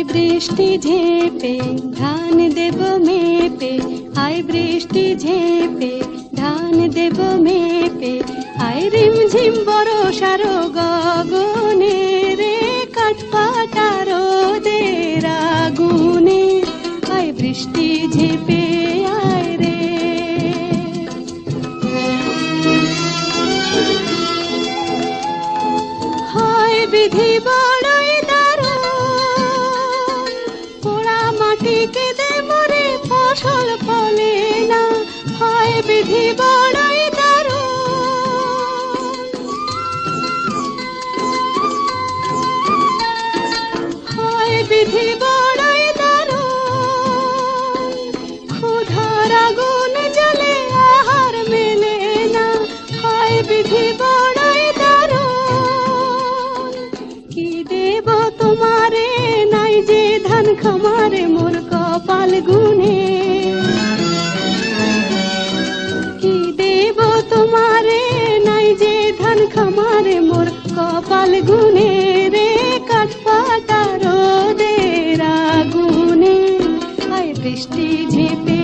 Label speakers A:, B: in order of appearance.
A: আয় বৃষ্টি ঝেপে, ধান দেব মেপে। আয় বৃষ্টি ঝেপে, ধান দেব মেপে। আয় রিম ঝিম বরসার গগনে রে কাঠপাটার দের আগুনে। আয় বৃষ্টি ঝেপে, আয় রে। হয় বিধি বিধি বড়ই দারুণ। হয় বিধি বড়ই দারুণ। ক্ষুধার আগুন জ্বলে আহার মেলে না। হয় বিধি বড়ই দারুণ। কি দেব তোমারে? নাই যে ধান খামারে কপাল গুনে রে কাঠপাটা রোদের আগুনে। আয় বৃষ্টি ঝেপে